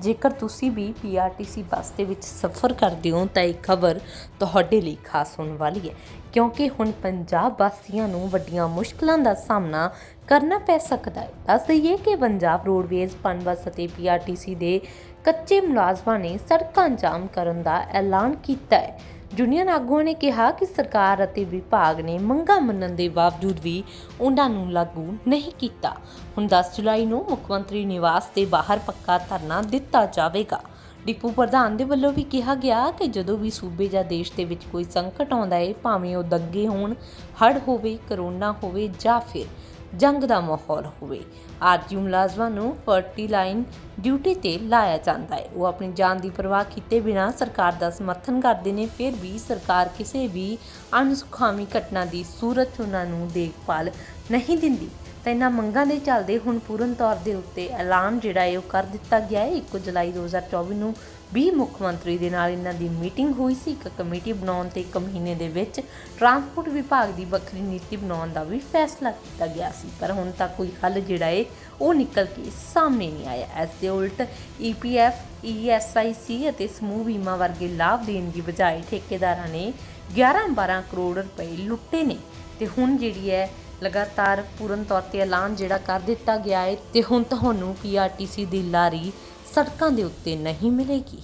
ਜੇਕਰ ਤੁਸੀਂ ਵੀ PRTC bus ਦੇ ਵਿੱਚ ਸਫ਼ਰ ਕਰਦੇ ਹੋ, ਤਾਂ ਇਹ ਖਬਰ ਤੁਹਾਡੇ ਲਈ ਖਾਸ ਹੋਣ ਵਾਲੀ ਹੈ। ਕਿਉਂਕਿ ਹੁਣ ਪੰਜਾਬ ਵਾਸੀਆਂ ਨੂੰ ਵੱਡੀਆਂ ਮੁਸ਼ਕਲਾਂ ਦਾ ਸਾਹਮਣਾ ਕਰਨਾ ਪੈ ਸਕਦਾ ਹੈ। ਦੱਸ ਦਈਏ ਕਿ ਪੰਜਾਬ ਰੋਡਵੇਜ਼, ਪਨਬਸ ਅਤੇ ਪੀਆਰਟੀਸੀ ਦੇ ਕੱਚੇ ਮੁਲਾਜ਼ਮਾਂ ਨੇ ਸੜਕਾਂ ਜਾਮ ਕਰਨ ਦਾ ਐਲਾਨ ਕੀਤਾ ਹੈ। ਯੂਨੀਅਨ ਆਗੂਆਂ ਨੇ ਕਿਹਾ ਕਿ ਸਰਕਾਰ ਅਤੇ ਵਿਭਾਗ ਨੇ ਮੰਗਾਂ ਮੰਨਣ ਦੇ ਬਾਵਜੂਦ ਵੀ ਉਹਨਾਂ ਨੂੰ ਲਾਗੂ ਨਹੀਂ ਕੀਤਾ। ਹੁਣ 10 ਜੁਲਾਈ ਨੂੰ ਮੁੱਖ ਮੰਤਰੀ ਨਿਵਾਸ ਦੇ ਬਾਹਰ ਪੱਕਾ ਧਰਨਾ ਦਿੱਤਾ ਜਾਵੇਗਾ। ਡਿਪੂ ਪ੍ਰਧਾਨ ਦੇ ਵੱਲੋਂ ਵੀ ਕਿਹਾ ਗਿਆ ਕਿ ਜਦੋਂ ਵੀ ਸੂਬੇ ਜਾਂ ਦੇਸ਼ ਦੇ ਵਿੱਚ ਕੋਈ ਸੰਕਟ ਆਉਂਦਾ ਹੈ, ਭਾਵੇਂ ਉਹ ਦੰਗੇ ਹੋਣ, ਹੜ੍ਹ ਹੋਵੇ, ਕਰੋਨਾ ਹੋਵੇ ਜਾਂ ਫਿਰ ਜੰਗ ਦਾ ਮਾਹੌਲ ਹੋਵੇ। ਆਰਜੀ ਮੁਲਾਜ਼ਮਾਂ ਨੂੰ ਫਰਟੀ ਲਾਈਨ ਡਿਊਟੀ ਤੇ ਲਾਇਆ ਜਾਂਦਾ ਹੈ। ਉਹ ਆਪਣੀ ਜਾਨ ਦੀ ਪਰਵਾਹ ਕੀਤੇ ਬਿਨਾਂ ਸਰਕਾਰ ਦਾ ਸਮਰਥਨ ਕਰਦੇ ਨੇ। ਫਿਰ ਵੀ ਸਰਕਾਰ ਕਿਸੇ ਵੀ ਅਣਸੁਖਾਵੀ ਘਟਨਾ ਦੀ ਸੂਰਤ ਉਹਨਾਂ ਨੂੰ ਦੇਖਭਾਲ ਨਹੀਂ ਦਿੰਦੀ। ਤਾਂ ਇਹਨਾਂ ਮੰਗਾਂ ਦੇ ਚੱਲਦੇ ਹੁਣ ਪੂਰਨ ਤੌਰ ਦੇ ਉੱਤੇ ਐਲਾਨ ਜਿਹੜਾ ਹੈ ਉਹ ਕਰ ਦਿੱਤਾ ਗਿਆ ਹੈ। 1 ਜੁਲਾਈ 2024 ਨੂੰ ਵੀ ਮੁੱਖ ਮੰਤਰੀ ਦੇ ਨਾਲ ਇਹਨਾਂ ਦੀ ਮੀਟਿੰਗ ਹੋਈ ਸੀ। ਇੱਕ ਕਮੇਟੀ ਬਣਾਉਣ ਤੇ ਇੱਕ ਮਹੀਨੇ ਦੇ ਵਿੱਚ ਟਰਾਂਸਪੋਰਟ ਵਿਭਾਗ ਦੀ ਵੱਖਰੀ ਨੀਤੀ ਬਣਾਉਣ ਦਾ ਵੀ ਫੈਸਲਾ ਕੀਤਾ ਗਿਆ ਸੀ। ਪਰ ਹੁਣ ਤੱਕ ਕੋਈ ਹੱਲ ਜਿਹੜਾ ਹੈ ਉਹ ਨਿਕਲ ਕੇ ਸਾਹਮਣੇ ਨਹੀਂ ਆਇਆ। ਇਸ ਦੇ ਉਲਟ E ਈਪੀਐਫ ਈਐਸਆਈਸੀ ਅਤੇ ਸਮੂਹ ਬੀਮਾ ਵਰਗੇ ਲਾਭ ਦੇਣ ਦੀ ਬਜਾਏ ਠੇਕੇਦਾਰਾਂ ਨੇ 11-12 ਕਰੋੜ ਰੁਪਏ ਲੁੱਟੇ ਨੇ। ਤੇ ਹੁਣ ਜਿਹੜੀ ਹੈ, ਲਗਾਤਾਰ ਪੂਰਨ ਤੌਰ ਤੇ ਐਲਾਨ ਜਿਹੜਾ ਕਰ ਦਿੱਤਾ ਗਿਆ ਹੈ ਤੇ ਹੁਣ ਤੁਹਾਨੂੰ ਪੀਆਰਟੀਸੀ ਦੀ ਲਾਰੀ ਸੜਕਾਂ ਦੇ ਉੱਤੇ ਨਹੀਂ ਮਿਲੇਗੀ।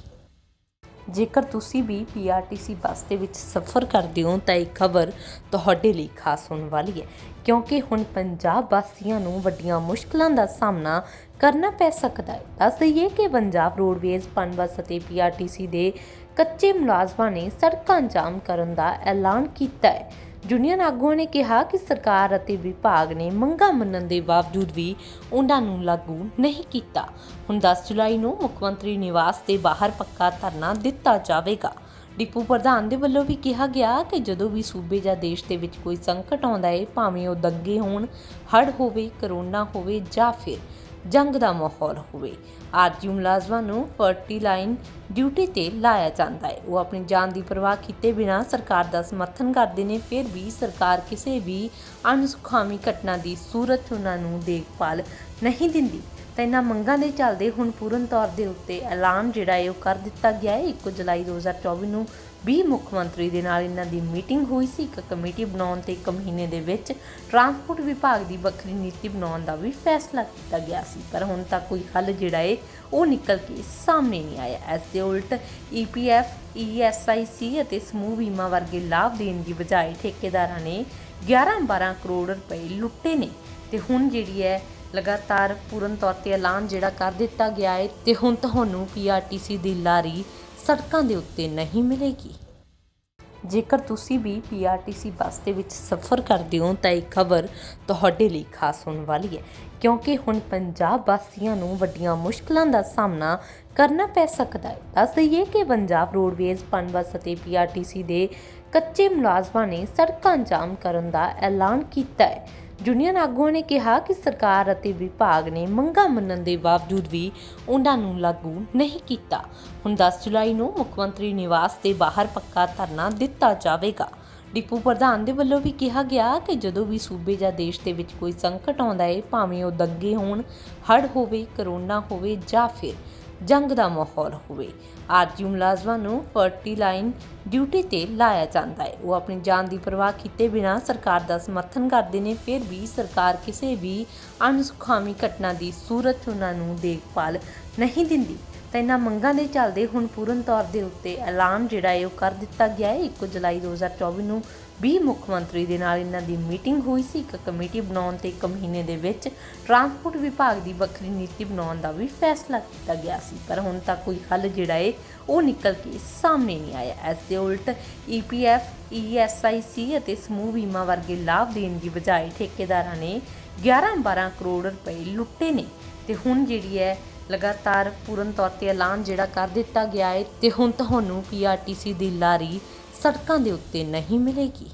ਜੇਕਰ ਤੁਸੀਂ ਵੀ ਪੀਆਰਟੀਸੀ ਬੱਸ ਦੇ ਵਿੱਚ ਸਫ਼ਰ ਕਰਦੇ ਹੋ, ਤਾਂ ਇਹ ਖਬਰ ਤੁਹਾਡੇ ਲਈ ਖਾਸ ਹੋਣ ਵਾਲੀ ਹੈ। ਕਿਉਂਕਿ ਹੁਣ ਪੰਜਾਬ ਵਾਸੀਆਂ ਨੂੰ ਵੱਡੀਆਂ ਮੁਸ਼ਕਲਾਂ ਦਾ ਸਾਹਮਣਾ ਕਰਨਾ ਪੈ ਸਕਦਾ ਹੈ। ਦੱਸ ਦਈਏ ਕਿ ਪੰਜਾਬ ਰੋਡਵੇਜ਼, ਪਨਬਸ ਅਤੇ ਪੀਆਰਟੀਸੀ ਦੇ ਕੱਚੇ ਮੁਲਾਜ਼ਮਾਂ ਨੇ ਸੜਕਾਂ ਜਾਮ ਕਰਨ ਦਾ ਐਲਾਨ ਕੀਤਾ ਹੈ। ਯੂਨੀਅਨ ਆਗੂਆਂ ਨੇ ਕਿਹਾ ਕਿ ਸਰਕਾਰ ਅਤੇ ਵਿਭਾਗ ਨੇ ਮੰਗਾਂ ਮੰਨਣ ਦੇ ਬਾਵਜੂਦ ਵੀ ਉਹਨਾਂ ਨੂੰ ਲਾਗੂ ਨਹੀਂ ਕੀਤਾ। ਹੁਣ 10 ਜੁਲਾਈ ਨੂੰ ਮੁੱਖ ਮੰਤਰੀ ਨਿਵਾਸ ਦੇ ਬਾਹਰ ਪੱਕਾ ਧਰਨਾ ਦਿੱਤਾ ਜਾਵੇਗਾ। ਡਿਪੂ ਪ੍ਰਧਾਨ ਦੇ ਵੱਲੋਂ ਵੀ ਕਿਹਾ ਗਿਆ ਕਿ ਜਦੋਂ ਵੀ ਸੂਬੇ ਜਾਂ ਦੇਸ਼ ਦੇ ਵਿੱਚ ਕੋਈ ਸੰਕਟ ਆਉਂਦਾ ਹੈ, ਭਾਵੇਂ ਉਹ ਦੰਗੇ ਹੋਣ, ਹੜ੍ਹ ਹੋਵੇ, ਕਰੋਨਾ ਹੋਵੇ ਜਾਂ ਫਿਰ ਜੰਗ ਦਾ ਮਾਹੌਲ ਹੋਵੇ। ਆਰਜੀ ਮੁਲਾਜ਼ਮਾਂ ਨੂੰ ਫਰਟੀ ਲਾਈਨ ਡਿਊਟੀ ਤੇ ਲਾਇਆ ਜਾਂਦਾ ਹੈ। ਉਹ ਆਪਣੀ ਜਾਨ ਦੀ ਪਰਵਾਹ ਕੀਤੇ ਬਿਨਾਂ ਸਰਕਾਰ ਦਾ ਸਮਰਥਨ ਕਰਦੇ ਨੇ। ਫਿਰ ਵੀ ਸਰਕਾਰ ਕਿਸੇ ਵੀ ਅਣਸੁਖਾਵੀ ਘਟਨਾ ਦੀ ਸੂਰਤ ਉਹਨਾਂ ਨੂੰ ਦੇਖਭਾਲ ਨਹੀਂ ਦਿੰਦੀ। ਤਾਂ ਇਹਨਾਂ ਮੰਗਾਂ ਦੇ ਚੱਲਦੇ ਹੁਣ ਪੂਰਨ ਤੌਰ ਦੇ ਉੱਤੇ ਐਲਾਨ ਜਿਹੜਾ ਹੈ ਉਹ ਕਰ ਦਿੱਤਾ ਗਿਆ ਹੈ। 1 ਜੁਲਾਈ 2024 ਨੂੰ ਵੀ ਮੁੱਖ ਮੰਤਰੀ ਦੇ ਨਾਲ ਇਹਨਾਂ ਦੀ ਮੀਟਿੰਗ ਹੋਈ ਸੀ। ਇੱਕ ਕਮੇਟੀ ਬਣਾਉਣ ਤੇ ਇੱਕ ਮਹੀਨੇ ਦੇ ਵਿੱਚ ਟਰਾਂਸਪੋਰਟ ਵਿਭਾਗ ਦੀ ਵੱਖਰੀ ਨੀਤੀ ਬਣਾਉਣ ਦਾ ਵੀ ਫੈਸਲਾ ਕੀਤਾ ਗਿਆ ਸੀ। ਪਰ ਹੁਣ ਤੱਕ ਕੋਈ ਹੱਲ ਜਿਹੜਾ ਹੈ ਉਹ ਨਿਕਲ ਕੇ ਸਾਹਮਣੇ ਨਹੀਂ ਆਇਆ। ਇਸ ਦੇ ਉਲਟ E ਈਪੀਐਫ ਈਐਸਆਈਸੀ ਅਤੇ ਸਮੂਹ ਬੀਮਾ ਵਰਗੇ ਲਾਭ ਦੇਣ ਦੀ ਬਜਾਏ ਠੇਕੇਦਾਰਾਂ ਨੇ 11-12 ਕਰੋੜ ਰੁਪਏ ਲੁੱਟੇ ਨੇ। ਤੇ ਹੁਣ ਜਿਹੜੀ ਹੈ ਲਗਾਤਾਰ ਪੂਰਨ ਤੌਰ ਤੇ ਐਲਾਨ ਜਿਹੜਾ ਕਰ ਦਿੱਤਾ ਗਿਆ ਹੈ ਤੇ ਹੁਣ ਤੁਹਾਨੂੰ ਪੀਆਰਟੀਸੀ ਦੀ ਲਾਰੀ ਸੜਕਾਂ ਦੇ ਉੱਤੇ ਨਹੀਂ ਮਿਲੇਗੀ। ਜੇਕਰ ਤੁਸੀਂ ਵੀ ਪੀਆਰਟੀਸੀ ਬੱਸ ਦੇ ਵਿੱਚ ਸਫ਼ਰ ਕਰਦੇ ਹੋ ਤਾਂ ਇਹ ਖਬਰ ਤੁਹਾਡੇ ਲਈ ਖਾਸ ਹੋਣ ਵਾਲੀ ਹੈ, ਕਿਉਂਕਿ ਹੁਣ ਪੰਜਾਬ ਵਾਸੀਆਂ ਨੂੰ ਵੱਡੀਆਂ ਮੁਸ਼ਕਲਾਂ ਦਾ ਸਾਹਮਣਾ ਕਰਨਾ ਪੈ ਸਕਦਾ ਹੈ। ਦੱਸ ਦਈਏ ਕਿ ਪੰਜਾਬ ਰੋਡਵੇਜ਼, ਪਨਬਸ ਅਤੇ ਪੀਆਰਟੀਸੀ ਦੇ ਕੱਚੇ ਮੁਲਾਜ਼ਮਾਂ ਨੇ ਸੜਕਾਂ ਜਾਮ ਕਰਨ ਦਾ ਐਲਾਨ ਕੀਤਾ ਹੈ। ਯੂਨੀਅਨ ਆਗੂਆਂ ਨੇ ਕਿਹਾ ਕਿ ਸਰਕਾਰ ਅਤੇ ਵਿਭਾਗ ਨੇ ਮੰਗਾਂ ਮੰਨਣ ਦੇ ਬਾਵਜੂਦ ਵੀ ਉਹਨਾਂ ਨੂੰ ਲਾਗੂ ਨਹੀਂ ਕੀਤਾ। ਹੁਣ 10 ਜੁਲਾਈ ਨੂੰ ਮੁੱਖ ਮੰਤਰੀ ਨਿਵਾਸ ਦੇ ਬਾਹਰ ਪੱਕਾ ਧਰਨਾ ਦਿੱਤਾ ਜਾਵੇਗਾ। ਡਿਪੂ ਪ੍ਰਧਾਨ ਦੇ ਵੱਲੋਂ ਵੀ ਕਿਹਾ ਗਿਆ ਕਿ ਜਦੋਂ ਵੀ ਸੂਬੇ ਜਾਂ ਦੇਸ਼ ਦੇ ਵਿੱਚ ਕੋਈ ਸੰਕਟ ਆਉਂਦਾ ਹੈ, ਭਾਵੇਂ ਉਹ ਦੰਗੇ ਹੋਣ, ਹੜ੍ਹ ਹੋਵੇ, ਕਰੋਨਾ ਹੋਵੇ ਜਾਂ ਫਿਰ ਜੰਗ ਦਾ ਮਾਹੌਲ ਹੋਵੇ। ਆਰਜੀ ਮੁਲਾਜ਼ਮਾਂ ਨੂੰ ਫਰਟੀ ਲਾਈਨ ਡਿਊਟੀ ਤੇ ਲਾਇਆ ਜਾਂਦਾ ਹੈ। ਉਹ ਆਪਣੀ ਜਾਨ ਦੀ ਪਰਵਾਹ ਕੀਤੇ ਬਿਨਾਂ ਸਰਕਾਰ ਦਾ ਸਮਰਥਨ ਕਰਦੇ ਨੇ। ਫਿਰ ਵੀ ਸਰਕਾਰ ਕਿਸੇ ਵੀ ਅਣਸੁਖਾਵੀ ਘਟਨਾ ਦੀ ਸੂਰਤ ਉਹਨਾਂ ਨੂੰ ਦੇਖਭਾਲ ਨਹੀਂ ਦਿੰਦੀ। ਤਾਂ ਇਹਨਾਂ ਮੰਗਾਂ ਦੇ ਚੱਲਦੇ ਹੁਣ ਪੂਰਨ ਤੌਰ ਦੇ ਉੱਤੇ ਐਲਾਨ ਜਿਹੜਾ ਹੈ ਉਹ ਕਰ ਦਿੱਤਾ ਗਿਆ ਹੈ। 1 ਜੁਲਾਈ 2024 ਨੂੰ ਵੀ ਮੁੱਖ ਮੰਤਰੀ ਦੇ ਨਾਲ ਇਹਨਾਂ ਦੀ ਮੀਟਿੰਗ ਹੋਈ ਸੀ। ਇੱਕ ਕਮੇਟੀ ਬਣਾਉਣ ਤੇ ਇੱਕ ਮਹੀਨੇ ਦੇ ਵਿੱਚ ਟਰਾਂਸਪੋਰਟ ਵਿਭਾਗ ਦੀ ਵੱਖਰੀ ਨੀਤੀ ਬਣਾਉਣ ਦਾ ਵੀ ਫੈਸਲਾ ਕੀਤਾ ਗਿਆ ਸੀ। ਪਰ ਹੁਣ ਤੱਕ ਕੋਈ ਹੱਲ ਜਿਹੜਾ ਹੈ ਉਹ ਨਿਕਲ ਕੇ ਸਾਹਮਣੇ ਨਹੀਂ ਆਇਆ। ਇਸ ਦੇ ਉਲਟ E ਈਪੀਐਫ ਈਐਸਆਈਸੀ ਅਤੇ ਸਮੂਹ ਬੀਮਾ ਵਰਗੇ ਲਾਭ ਦੇਣ ਦੀ ਬਜਾਏ ਠੇਕੇਦਾਰਾਂ ਨੇ 11-12 ਕਰੋੜ ਰੁਪਏ ਲੁੱਟੇ ਨੇ। ਤੇ ਹੁਣ ਜਿਹੜੀ ਹੈ, ਲਗਾਤਾਰ ਪੂਰਨ ਤੌਰ ਤੇ ਐਲਾਨ ਜਿਹੜਾ ਕਰ ਦਿੱਤਾ ਗਿਆ ਹੈ ਤੇ ਹੁਣ ਤੁਹਾਨੂੰ ਪੀਆਰਟੀਸੀ ਦੀ ਲਾਰੀ ਸੜਕਾਂ ਦੇ ਉੱਤੇ ਨਹੀਂ ਮਿਲੇਗੀ।